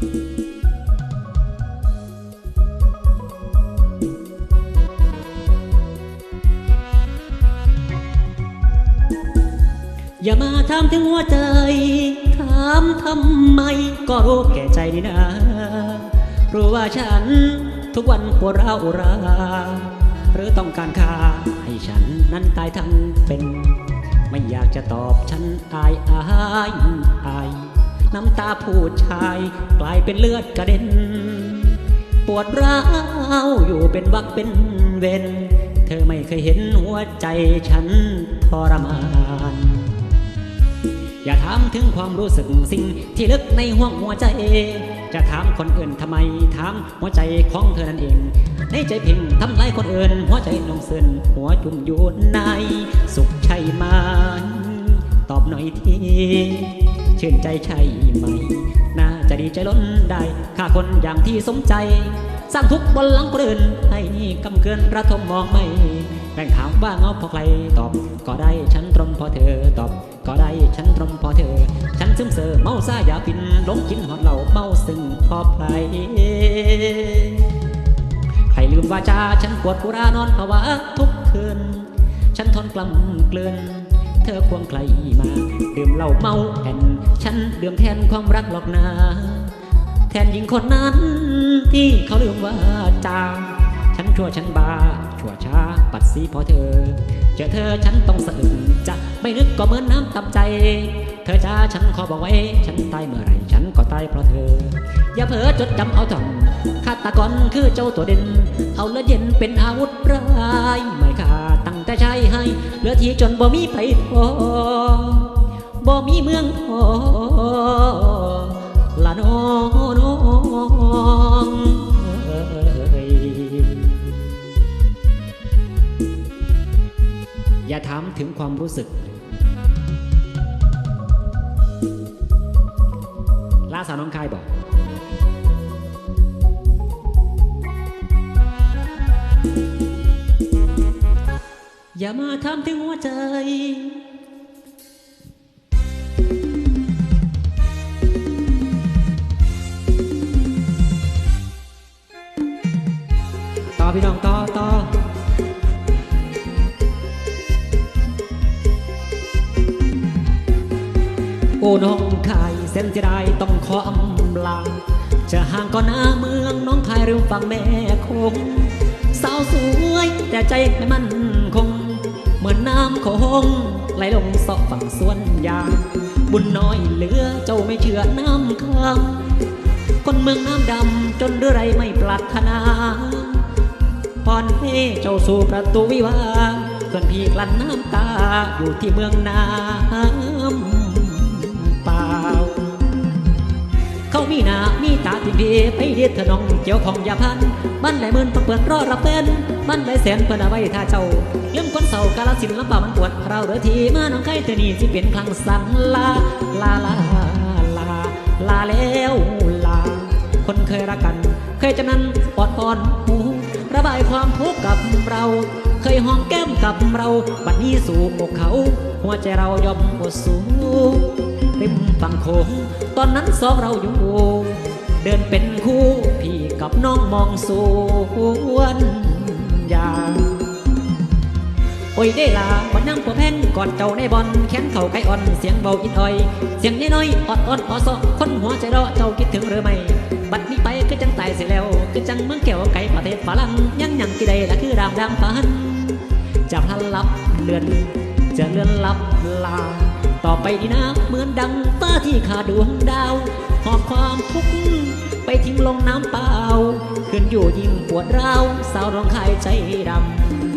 อย่ามาถามถึงหัวใจ ถามทำไม ก็รู้แก่ใจดีนะ รู้ว่าฉันทุกวันปวดร้าวรา หรือต้องการค่าให้ฉันนั้นตายทั้งเป็น ไม่อยากจะตอบฉันอายอายอาย น้ำตาผู้ชาย กลายเป็นเลือดกระเด็น ปวดร้าวอยู่เป็นวักเป็นเวนเธอไม่เคยเห็นหัวใจฉันทรมาน อย่าถามถึงความรู้สึกสิ่งที่ลึกในห้วงหัวใจ จะถามคนอื่นทำไม ถามหัวใจของเธอนั่นเอง ในใจเพ่งทำลายคนอื่น หัวใจนองเสื่นหัวจุ่มอยู่ในสุขใช่ไหมตอบหน่อยที ชื่นใจใช่ไหม น่าจะดีใจล้นได้ข้าคนอย่างที่สมใจ สร้างทุกบนหลังคนอื่นให้นี่กำเกินระทมมองไม่แบ่งถามว่าเงาพราะใครตอบ ก็ได้ฉันตรงพราะเธอตอบ ก็ได้ฉันตรงพราะเธอ ฉันซึมเซอเมาซายาฟินหลงกินหอดเหล่าเมาซึ่งพอใครใครลืมวาจาฉันปวดกุรานอนภาวะทุกคืน ฉันทนกล้ำเกลือน ธอควงใครมาดื่มเหล้าเมาแอนฉันดื่มแทนความรักหรอกนา แทนหญิงคนนั้น ที่เขาลืมว่าจางฉันชั่วฉันบาชั่วช้าปัดสีเพอเธอ เจอเธอฉันต้องสะอึกจะไม่นึกก็เหมือนน้ำตับใจ เธอจ้าฉันขอบอกไว้ ฉันตายเมื่อไรฉันก็ตายเพราะเธอ อย่าเผลอจดจำเอาถ่อมฆาตกรคือเจ้าตัวเด่นเอาลือดเย็นเป็นอาวุธร้าย ทีจนบ่มีไผทอบ่มีเมืองพอละน้องน้องเอ้ยอย่าถามถึงความรู้สึกล่าสาวน้องคายบอก อย่ามาถามถึงหัวใจต่อพี่น้องต่อต่อโอ้น้องคายเส้นจะได้ต้องขออำลาจะห่างก็หน้าเมืองน้องคายริมฝั่งแม่คงสาวสวยแต่ใจไม่มั่น มือนน้ำคงไหลลงสาะฝั่งส่วนยาง บุญน้อยเหลือเจ้าไม่เชื่อน้ำคำคนเมืองน้ำดำจนเรือไรไม่ปรารถนาพรให้เจ้าสู่ประตูวิวาส่วนพี่กลั้นน้ำตาอยู่ที่เมืองนา ดีไปเดียดถนองเกี่ยวของยาพันบ้านไหลหมื่นเปิดรอรับเป็นบ้านไหลแสนเพื่อนเอาไว้ท่าเจ้าเลื่อมคนเศร้ากาลสินลำบากมันปวดเราเดือทีมาน้องไข่เธอนี่ที่เป็นคลังสันลาลาลาลาลาแล้วลา คนเคยรักกัน เคยจะนั้นปอดปอนหูระบายความทุกข์กับเรา เคยหอมแก้มกับเราบัดนี้สู่อกเขา หัวใจเรายอมอดสู้ริมฝั่งโขงตอนนั้นสองเราอยู่ เดินเป็นคู่พี่กับน้องมองสวนยางโอ้ยได้ลาวันนั่งผัวแพนกอดเจ้าในบอลแขนเข่าไก่อ่อนเสียงเบาอิดอ้อย เสียงน้อยๆออดอ่อนออซอคนหัวใจรอเจ้าคิดถึงหรือไม่บัดนี้ไปคือจังตายเสียแล้วคือจังเมืองแก้วไก่ประเทศฝรั่งยังยังกี่ใดละคือรามดำพันจะพลันลับเลือน จะเลือนลับลา ต่อไปดีนะเหมือนดังฟ้าที่ขาดดวงดาวหอบความทุกข์ ไปทิ้งลงน้ำเปล่าขึ้นอยู่ยิ่งปวดร้าวสาวร้องไห้ใจด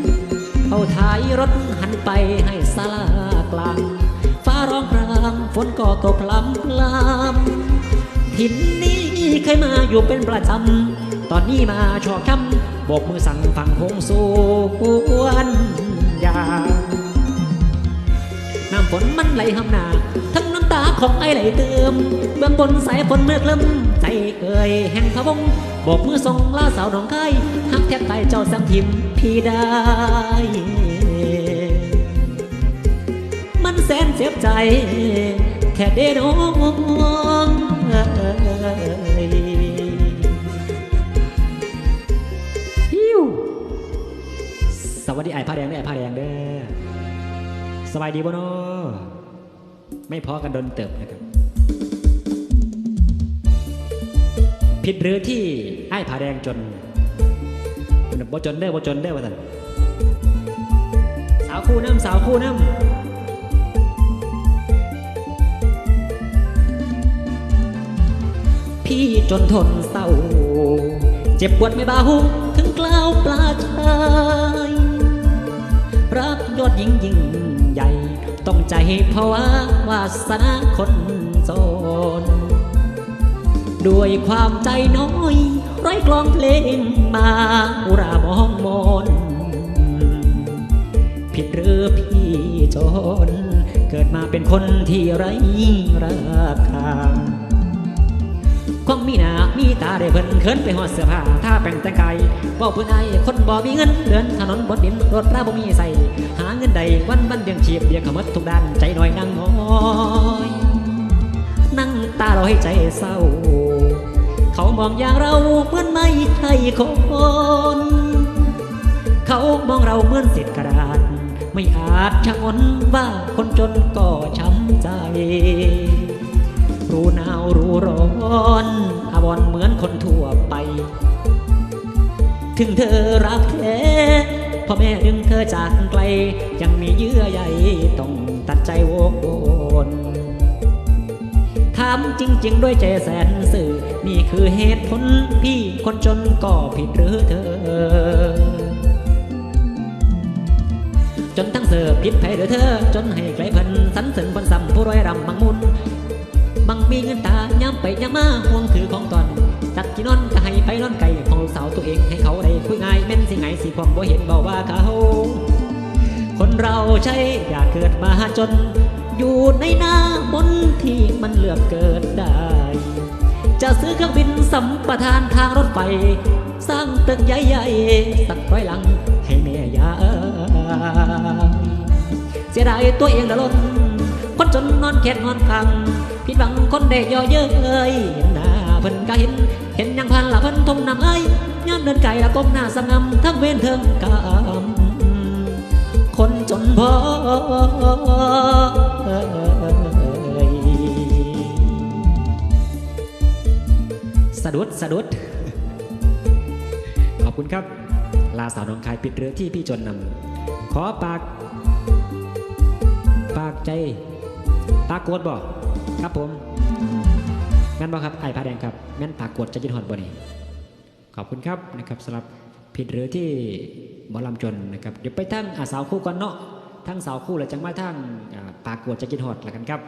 ำเอาท้ายรถหันไปให้สลากลางฟ้าร้องครามฝนก็ตกพลำพลำถิ่นนี้เคยมาอยู่เป็นประจำตอนนี้มาชอกช้ำโบกมือสั่งฝั่งคงสวนยาง น้ำฝนมันไหลห้ำหนาทั้งน้ำตาของไอไหลเติมเบื้องบนสายฝนเมื่อกลึมใจเอ่ยแห่งพะวงบอกมือทรงลาสาวน้องไก่หักแทบตายเจ้าสังทิมพี่ได้ มันแสนเจ็บใจ แค่เด้น้องสวัสดีไอ้ผ้าแดงเด้ไอ้ผ้าแดงเด้อ ยบายดีบ่เนาะไม่พอกันโดนเติบนะครับ ผิดหรือที่ไอ้ผาแดงจนบ่จนเด้อบ่จนเด้อว่าท่านสาวคู่น้ำสาวคู่น้ำพี่จนทนเศร้า เจ็บปวดไม่เบาถึงกล้าวปลาชาย รักยอดยิ่งยิ่ง ต้องใจภาวะวาสนาคนโสนด้วยความใจน้อยร้อยกลองเพลงมาอุรามองมนผิดหรือพี่จน เกิดมาเป็นคนที่ไร้ราคา ความมีหน้ามีตาได้เพิ่นเขินไปหอดเสื้อผ้าถ้าแต่งแต่งกายบ่พื้นไอคนบ่มีเงินเดินถนนบนดินรถราบ่มีใส่หาเงินใดวันวันเดียงชีพเดียกขมดทุกด้านใจหน่อยนั่งน้อยนั่งตาลอยใจเศร้า เขามองอย่างเราเหมือนไม่ใช่คนเขามองเราเหมือนเศษกระดาษไม่อาจชะงนว่าคนจนก็ช้ำใจ รู้หนาวรู้ร้อนอาวรเหมือนคนทั่วไป ถึงเธอรักแท้พ่อแม่ดึงเธอจากไกล ยังมีเยื่อใยต้องตัดใจโวกโวนถามจริง ๆ ด้วยใจแสนสื่อ นี่คือเหตุผลพี่คนจนก็ผิดหรือเธอ จนทั้งเสิร์ฟผิดไผหรือเธอ จนให้ไกลเพิ่นสันเสริญบนซ้ำผู้ร้อยรำบังมุนังมีเงินตาย้ำไปย้ำมาห่วงถือของตอนจักที่นอนก็ให้ไปนอนไก่ของลูกสาวตัวเองให้เขาได้คุยง่ายแม่นสิไงสิความบ่เห็นบอกว่าเขาคนเราใช่อยากเกิดมาจน อยู่ในหน้าบนที่มันเลือกเกิดได้ จะซื้อเครื่องบินสัมปทานทางรถไฟสร้างตึกใหญ่ๆสักร้อยหลังให้แม่ยาเสียดายตัวเองละล้น นจนนอนแค่นอนคังผิดหวังคนได้ย่อเย้ยเห็นหน้าเพิ่นก็เห็น เห็นยังพันละเพิ่นทมน้ำเอ้ยย่ามเดินไก่ละก้มหน้าสงำทั้งเว้นเทิงกำคนจนพอสะดุดสะดุด ขอบคุณครับ ลาสาวน้องคายปิดเรือที่พี่จนนำขอปาก ปากใจ ปากวดบอกครับผมแม่นบอกครับไอ้ผ้าแดงครับแม่นปากวดจะยินหอดบ่นี่ขอบคุณครับนะครับสำหรับผิดหรือที่หมอลำจนนะครับเดี๋ยวไปทั้งสาวคู่ก่อนเนาะทั้งสาวคู่และจังมาทั้งปากวดจะกินหอดละกันครับ